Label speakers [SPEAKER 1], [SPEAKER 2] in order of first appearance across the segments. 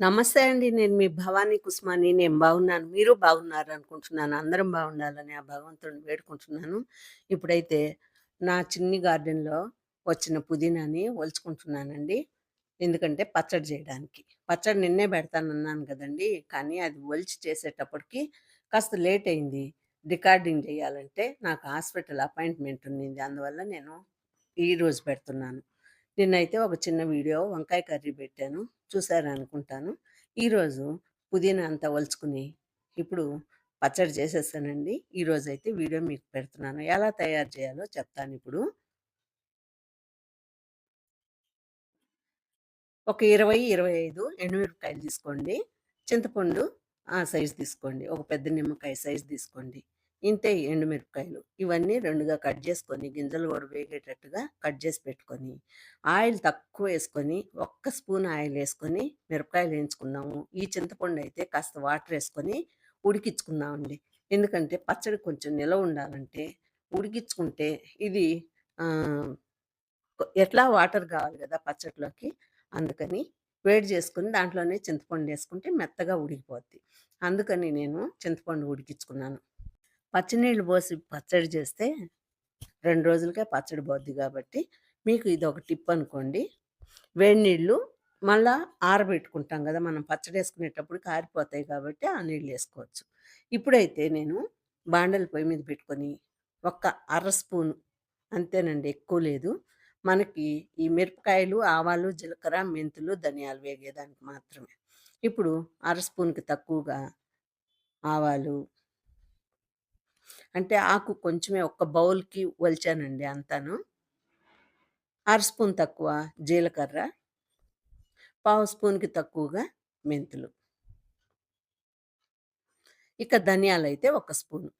[SPEAKER 1] నమస్తే అండి. నేను మీ భవానీ కుస్మాని. నేను బాగున్నాను. మీరు బాగున్నారు అనుకుంటున్నాను అందరం బాగుండాలని ఆ భగవంతుడిని వేడుకుంటున్నాను. ఇప్పుడైతే నా చిన్ని గార్డెన్‌లో వచ్చిన పుదీనాని ఒలుచుకుంటున్నానండి. ఎందుకంటే పచ్చడి చేయడానికి పచ్చడి నిన్నే పెడతానన్నాను కదండి కానీ అది ఒలిచి చేసేటప్పటికి కాస్త లేట్ అయింది. రికార్డింగ్ చేయాలంటే నాకు హాస్పిటల్ అపాయింట్‌మెంట్ ఉన్నింది. అందువల్ల నేను ఈరోజు పెడుతున్నాను. నిన్నైతే ఒక చిన్న వీడియో వంకాయ కర్రీ పెట్టాను. చూసారనుకుంటాను. ఈరోజు పుదీనా అంతా ఒలుచుకుని, ఇప్పుడు పచ్చడి చేసేసానండి. ఈరోజైతే వీడియో మీకు పెడుతున్నాను. ఎలా తయారు చేయాలో చెప్తాను ఇప్పుడు ఒక 20, 25 ఎండుమిరపకాయలు తీసుకోండి. చింతపండు ఆ సైజ్ తీసుకోండి. ఒక పెద్ద నిమ్మకాయ సైజు తీసుకోండి. ఇంతే ఎండుమిరపకాయలు. ఇవన్నీ రెండుగా కట్ చేసుకొని, గింజలు కూడా వేగేటట్టుగా కట్ చేసి పెట్టుకొని, ఆయిల్ తక్కువ వేసుకొని ఒక్క స్పూన్ ఆయిల్ వేసుకొని మిరపకాయలు వేయించుకున్నాము ఈ చింతపండు అయితే కాస్త వాటర్ వేసుకొని ఉడికించుకుందామండి. ఎందుకంటే పచ్చడి కొంచెం నిలవ ఉండాలంటే ఉడికించుకుంటే ఇది ఎట్లా వాటర్ కావాలి కదా పచ్చడిలోకి. అందుకని వేడి చేసుకుని దాంట్లోనే చింతపండు వేసుకుంటే మెత్తగా ఉడికిపోద్ది. అందుకని నేను చింతపండు ఉడికించుకున్నాను. పచ్చినీళ్ళు పోసి పచ్చడి చేస్తే రెండు రోజులకే పచ్చడి పోద్ది కాబట్టి మీకు ఇది ఒక టిప్ అనుకోండి. వేడి నీళ్ళు మళ్ళా ఆరబెట్టుకుంటాం కదా మనం పచ్చడి వేసుకునేటప్పుడు కారిపోతాయి కాబట్టి ఆ నీళ్ళు వేసుకోవచ్చు ఇప్పుడైతే నేను బాండల పొయ్యి మీద పెట్టుకొని, ఒక్క అర స్పూను అంతేనండి ఎక్కువ లేదు. మనకి ఈ మిరపకాయలు, ఆవాలు, జీలకర్ర, మెంతులు, ధనియాలు వేగేదానికి మాత్రమే. ఇప్పుడు అర స్పూన్‌కి తక్కువగా ఆవాలు అంటే ఆకు కొంచెమే ఒక్క బౌల్‌కి వలిచానండి అంతాను. అర స్పూన్ తక్కువ జీలకర్ర. పావు స్పూన్‌కి తక్కువగా మెంతులు. ఇక అయితే ఒక స్పూను.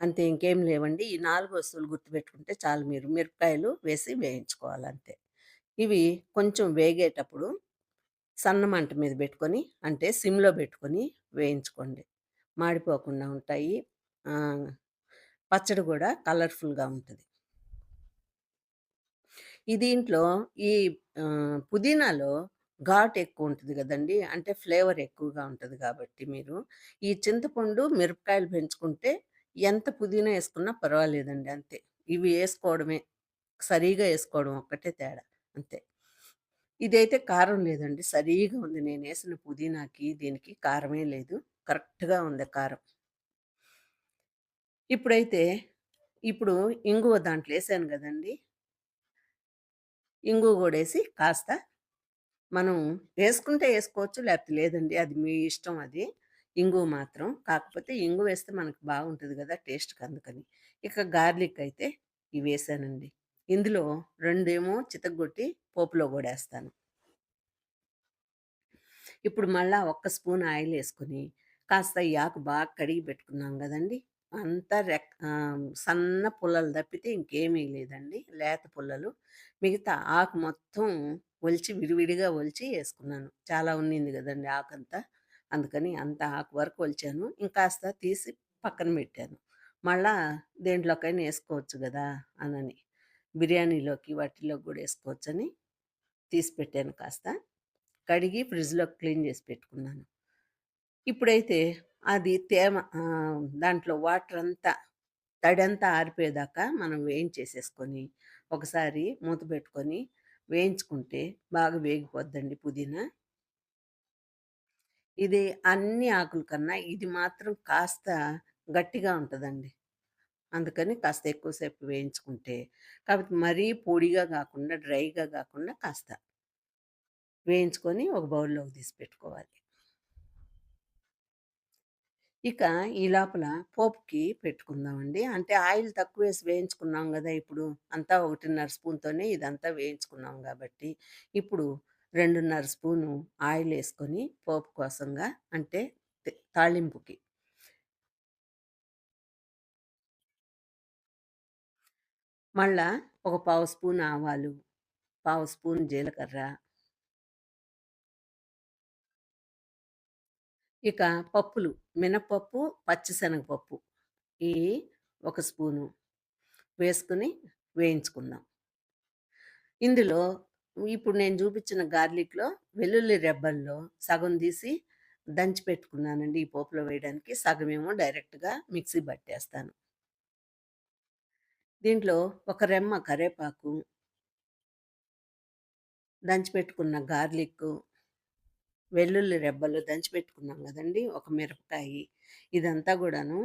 [SPEAKER 1] అంతే ఇంకేం లేవండి. ఈ నాలుగు వస్తువులు గుర్తుపెట్టుకుంటే చాలు మీరు. మిరపకాయలు వేసి వేయించుకోవాలంతే. ఇవి కొంచెం వేగేటప్పుడు సన్న మంట మీద పెట్టుకొని అంటే సిమ్‌లో పెట్టుకొని వేయించుకోండి. మాడిపోకుండా ఉంటాయి. పచ్చడి కూడా కలర్‌ఫుల్‌గా ఉంటుంది ఈ దీంట్లో ఈ పుదీనాలో ఘాట్ ఎక్కువ ఉంటుంది కదండి అంటే ఫ్లేవర్ ఎక్కువగా ఉంటుంది కాబట్టి మీరు ఈ చింతపండు, మిరపకాయలు పెంచుకుంటే ఎంత పుదీనా వేసుకున్నా పర్వాలేదండి అంతే. ఇవి వేసుకోవడమే సరిగా వేసుకోవడం ఒక్కటే తేడా అంతే. ఇదైతే కారం లేదండి. సరిగా ఉంది. నేను వేసిన పుదీనాకి, దీనికి కారమే లేదు. కరెక్ట్‌గా ఉంది కారం. ఇప్పుడైతే ఇప్పుడు ఇంగువ దాంట్లో వేసాను కదండి ఇంగువ వేసి కాస్త మనం వేసుకుంటే వేసుకోవచ్చు లేకపోతే లేదండి. అది మీ ఇష్టం అది. ఇంగువ మాత్రం. కాకపోతే ఇంగువేస్తే మనకు బాగుంటుంది కదా టేస్ట్‌కి అందుకని. ఇక గార్లిక్ అయితే ఇవేసానండి. ఇందులో రెండేమో చితగొట్టి పోపులో కూడేస్తాను ఇప్పుడు మళ్ళా ఒక్క స్పూన్ ఆయిల్ వేసుకొని కాస్త ఈ ఆకు బాగా కడిగి పెట్టుకున్నాం కదండి అంతా రెక్ సన్న పుల్లలు తప్పితే ఇంకేమీ లేదండి. లేత పుల్లలు. మిగతా ఆకు మొత్తం ఒలిచి విడివిడిగా ఒలిచి వేసుకున్నాను చాలా ఉన్నింది ఆకు ఆకంతా. అందుకని అంత ఆకు వరకు ఒలిచాను. ఇంకాస్త తీసి పక్కన పెట్టాను మళ్ళా దేంట్లోకైనా వేసుకోవచ్చు కదా అనని. బిర్యానీలోకి వాటిల్లోకి కూడా వేసుకోవచ్చని తీసి పెట్టాను కాస్త. కడిగి ఫ్రిడ్జ్‌లో క్లీన్ చేసి పెట్టుకున్నాను. ఇప్పుడైతే అది తేమ దాంట్లో వాటర్ అంతా తడంతా ఆరిపోయేదాకా మనం వేయించేసేసుకొని, ఒకసారి మూత పెట్టుకొని వేయించుకుంటే బాగా వేగిపోద్దండి పుదీనా. ఇది అన్ని ఆకుల కన్నా ఇది మాత్రం కాస్త గట్టిగా ఉంటుందండి అందుకని కాస్త ఎక్కువసేపు వేయించుకుంటే కాకపోతే మరీ పొడిగా కాకుండా డ్రైగా కాకుండా కాస్త వేయించుకొని ఒక బౌల్‌లోకి తీసి పెట్టుకోవాలి. ఇక ఈ లోపల పోపుకి పెట్టుకుందామండి. అంటే ఆయిల్ తక్కువేసి వేయించుకున్నాం కదా ఇప్పుడు. అంతా 1.5 స్పూన్‌తోనే ఇదంతా వేయించుకున్నాం కాబట్టి ఇప్పుడు 2.5 స్పూను ఆయిల్ వేసుకొని పోపు కోసంగా అంటే తాళింపుకి. మళ్ళా ఒక పావు స్పూన్ ఆవాలు, పావు స్పూన్ జీలకర్ర ఇక పప్పులు మినపప్పు, పచ్చిశనగపప్పు ఈ ఒక స్పూను వేసుకుని వేయించుకుందాం. ఇందులో ఇప్పుడు నేను చూపించిన గార్లిక్‌లో వెల్లుల్లి రెబ్బల్లో సగం తీసి దంచి పెట్టుకున్నానండి ఈ పోపులో వేయడానికి. సగమేమో డైరెక్ట్‌గా మిక్సీ పట్టేస్తాను. దీంట్లో ఒక రెమ్మ కరేపాకు దంచి పెట్టుకున్న గార్లిక్కు, వెల్లుల్లి రెబ్బలు దంచి పెట్టుకున్నాం ఒక మిరపకాయి ఇదంతా కూడాను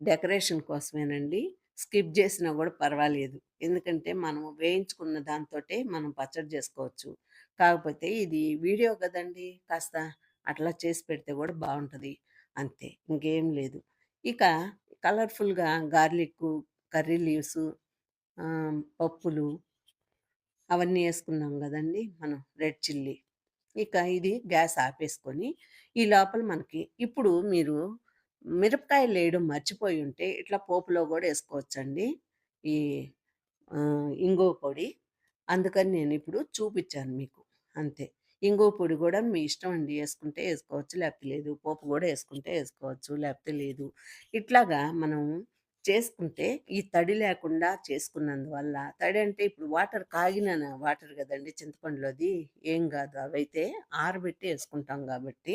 [SPEAKER 1] డెకరేషన్ కోసమేనండి. స్కిప్ చేసినా కూడా పర్వాలేదు. ఎందుకంటే మనం వేయించుకున్న దాంతోటే మనం పచ్చడి చేసుకోవచ్చు కాకపోతే ఇది వీడియో కదండి కాస్త అట్లా చేసి పెడితే కూడా బాగుంటుంది అంతే. ఇంకేం లేదు. ఇక కలర్‌ఫుల్‌గా గార్లిక్కు, కర్రీ లీవ్స్ పప్పులు అవన్నీ వేసుకున్నాం కదండి మనం రెడ్ చిల్లీ. ఇక ఇది గ్యాస్ ఆపేసుకొని, ఈ లోపల మనకి ఇప్పుడు మీరు మిరపకాయలు వేయడం మర్చిపోయి ఉంటే ఇట్లా పోపులో కూడా వేసుకోవచ్చండి ఈ ఇంగువ పొడి. అందుకని నేను ఇప్పుడు చూపించాను మీకు. అంతే. ఇంగువ పొడి కూడా మీ ఇష్టం అండి. వేసుకుంటే వేసుకోవచ్చు లేకపోతే లేదు. పోపు కూడా వేసుకుంటే వేసుకోవచ్చు లేకపోతే లేదు. ఇట్లాగా మనం చేసుకుంటే ఈ తడి లేకుండా చేసుకున్నందువల్ల తడి అంటే ఇప్పుడు వాటర్ కాగిన వాటర్ కదండి చింతపండులోది. ఏం కాదు అవైతే ఆరబెట్టి వేసుకుంటాం కాబట్టి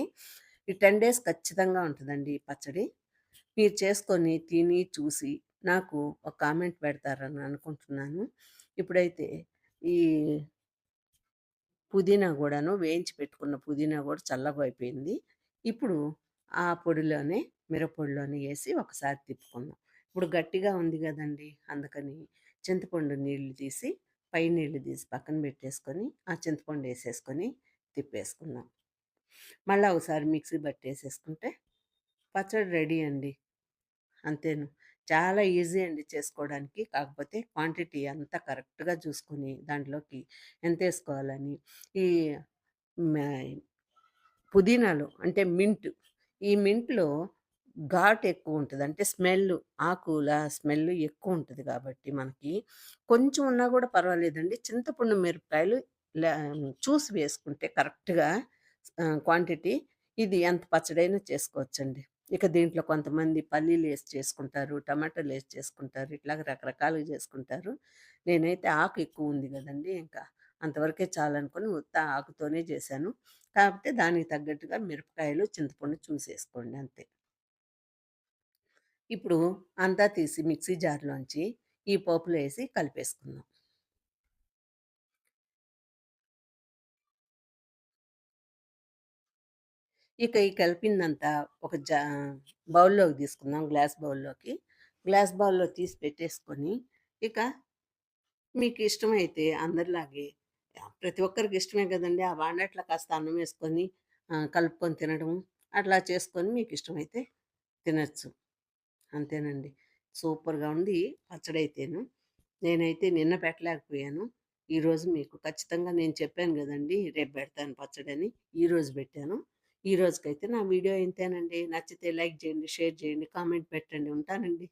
[SPEAKER 1] ఈ 10 డేస్ ఖచ్చితంగా ఉంటుందండి ఈ పచ్చడి. మీరు చేసుకొని, తిని, చూసి నాకు ఒక కామెంట్ పెడతారని అనుకుంటున్నాను. ఇప్పుడైతే ఈ పుదీనా కూడాను వేయించి పెట్టుకున్న పుదీనా కూడా చల్లగా అయిపోయింది ఇప్పుడు ఆ పొడిలోనే మిరపొడిలోనే వేసి ఒకసారి తిప్పుకుందాం. ఇప్పుడు గట్టిగా ఉంది కదండి అందుకని చింతపండు నీళ్ళు తీసి, పై నీళ్ళు తీసి పక్కన పెట్టేసుకొని, ఆ చింతపండు వేసేసుకొని తిప్పేసుకుందాం. మళ్ళీ ఒకసారి మిక్సీ పట్టేసేసుకుంటే పచ్చడి రెడీ అండి. అంతేను. చాలా ఈజీ అండి చేసుకోవడానికి. కాకపోతే క్వాంటిటీ అంతా కరెక్ట్‌గా చూసుకొని, దాంట్లోకి ఎంత వేసుకోవాలని ఈ మే పుదీనాలో అంటే మింట్. ఈ మింట్‌లో ఘాట్ ఎక్కువ ఉంటుంది అంటే స్మెల్ ఆకుల స్మెల్ ఎక్కువ ఉంటుంది కాబట్టి మనకి కొంచెం ఉన్నా కూడా పర్వాలేదండి. చింతపండు మిరపకాయలు చూసి వేసుకుంటే కరెక్ట్‌గా క్వాంటిటీ ఇది ఎంత పచ్చడైనా చేసుకోవచ్చండి. ఇక దీంట్లో కొంతమంది పల్లీలు వేసి చేసుకుంటారు. టమాటాలు వేసి చేసుకుంటారు. ఇట్లాగ రకరకాలుగా చేసుకుంటారు. నేనైతే ఆకు ఎక్కువ ఉంది కదండి ఇంకా అంతవరకే చాలనుకొని ఉత్త ఆకుతోనే చేశాను. కాకపోతే దానికి తగ్గట్టుగా మిరపకాయలు, చింతపండు చూసేసుకోండి అంతే. ఇప్పుడు అంతా తీసి మిక్సీ జార్‌లోంచి ఈ పోపులో వేసి కలిపేసుకుందాం. ఇక ఈ కలిపిందంతా ఒక జా బౌల్‌లోకి తీసుకుందాం. గ్లాస్ బౌల్‌లోకి. గ్లాస్ బౌల్‌లో తీసి పెట్టేసుకొని, ఇక మీకు ఇష్టమైతే అందరిలాగే ప్రతి ఒక్కరికి ఇష్టమే కదండి ఆ వాడినట్ల కాస్త అన్నం వేసుకొని కలుపుకొని తినడం. అట్లా చేసుకొని మీకు ఇష్టమైతే తినొచ్చు. అంతేనండి. సూపర్‌గా ఉంది పచ్చడైతేను. నేనైతే నిన్న పెట్టలేకపోయాను. ఈరోజు మీకు ఖచ్చితంగా నేను చెప్పాను కదండి రేపు పెడతాను పచ్చడని. ఈరోజు పెట్టాను ఈ రోజుకైతే నా వీడియో ఇంతేనండి. నచ్చితే లైక్ చేయండి షేర్ చేయండి కామెంట్ పెట్టండి. ఉంటానండి.